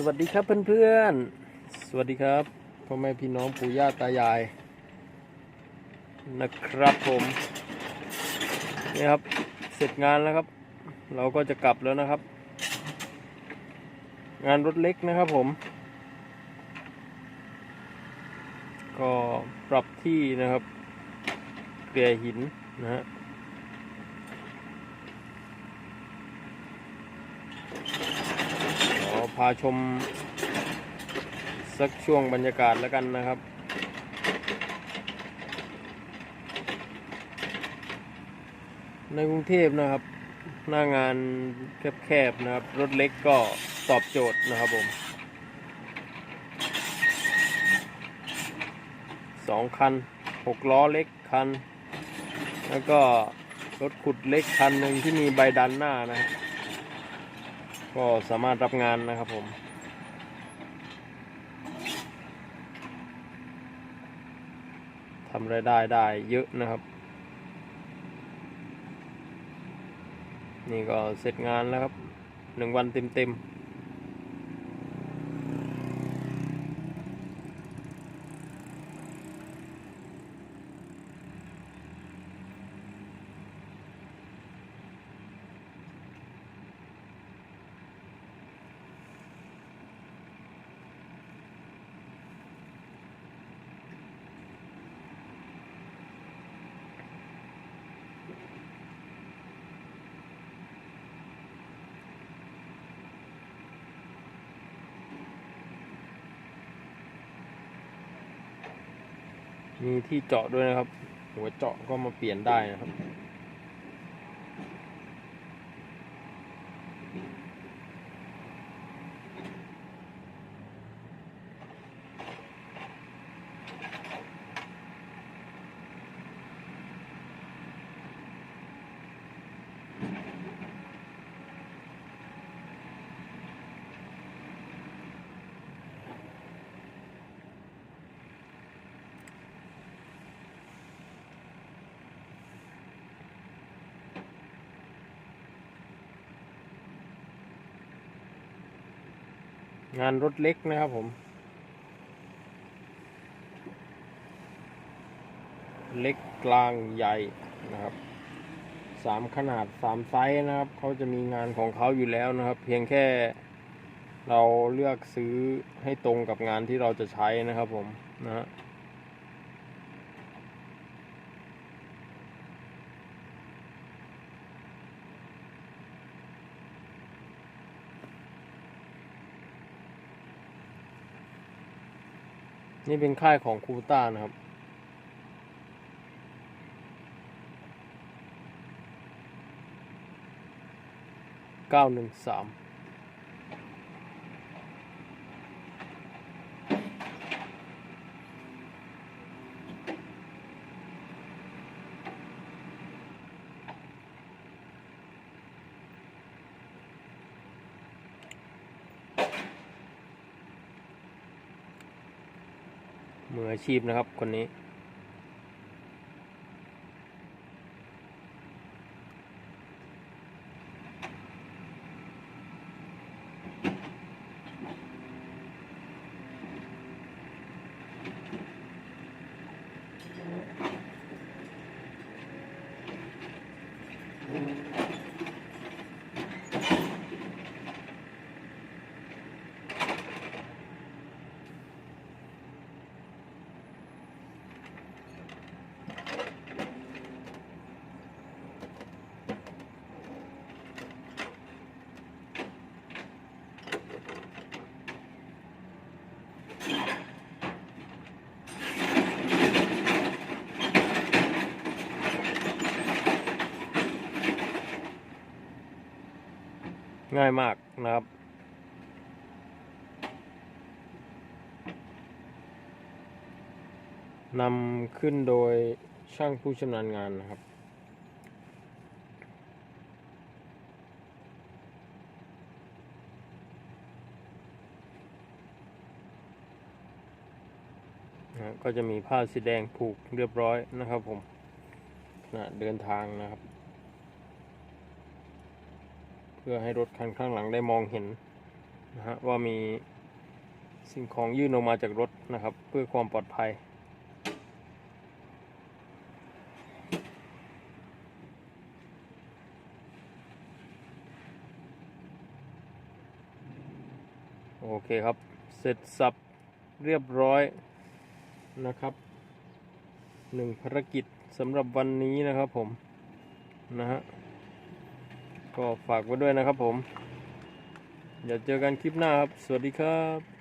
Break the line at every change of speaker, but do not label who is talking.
สวัสดีครับเพื่อนๆ สวัสดีครับพ่อแม่พี่น้องปู่ย่าตายาย นะครับผมนี่ครับเสร็จงานแล้วครับ เราก็จะกลับแล้วนะครับ งานรถเล็กนะครับผม ก็ปรับที่นะครับเกลี่ยหินนะฮะ ขอพาชม สักช่วงบรรยากาศแล้วกันนะครับ ในกรุงเทพนะครับ หน้างานแคบๆนะครับ รถเล็กก็ตอบโจทย์นะครับผมสองคันหกล้อเล็กคัน แล้วก็รถขุดเล็กคันหนึ่งที่มีใบดันหน้านะครับ ก็สามารถรับงานนะครับผมทำรายได้ได้เยอะนะครับ นี่ก็เสร็จงานแล้วครับหนึ่งวันเต็มๆ มีที่เจาะด้วยนะครับ หัวเจาะก็มาเปลี่ยนได้นะครับ งานรถเล็กนะครับผม เล็กกลางใหญ่นะครับสามขนาดสามไซส์นะครับเขาจะมีงานของเขาอยู่แล้วนะครับ เพียงแค่เราเลือกซื้อให้ตรงกับงานที่เราจะใช้นะครับผมนะฮะ นี่เป็นค่ายของคูต้านะครับ เก้าหนึ่งสาม มืออาชีพนะครับคนนี้ ง่ายมากนะครับ นำขึ้นโดยช่างผู้ชำนาญงานนะครับนะก็จะมีผ้าสีแดงผูกเรียบร้อยนะครับผมขณะเดินทางนะครับ พื่อให้รถคันข้างหลังได้มองเห็นนะฮะว่ามีสิ่งของยื่นออกมาจากรถนะครับ เพื่อความปลอดภัย โอเคครับ เสร็จสับเรียบร้อยนะครับหนึ่งภารกิจสำหรับวันนี้นะครับผมนะฮะ ก็ฝากไว้ด้วยนะครับผม อย่าเจอกันคลิปหน้าครับ สวัสดีครับ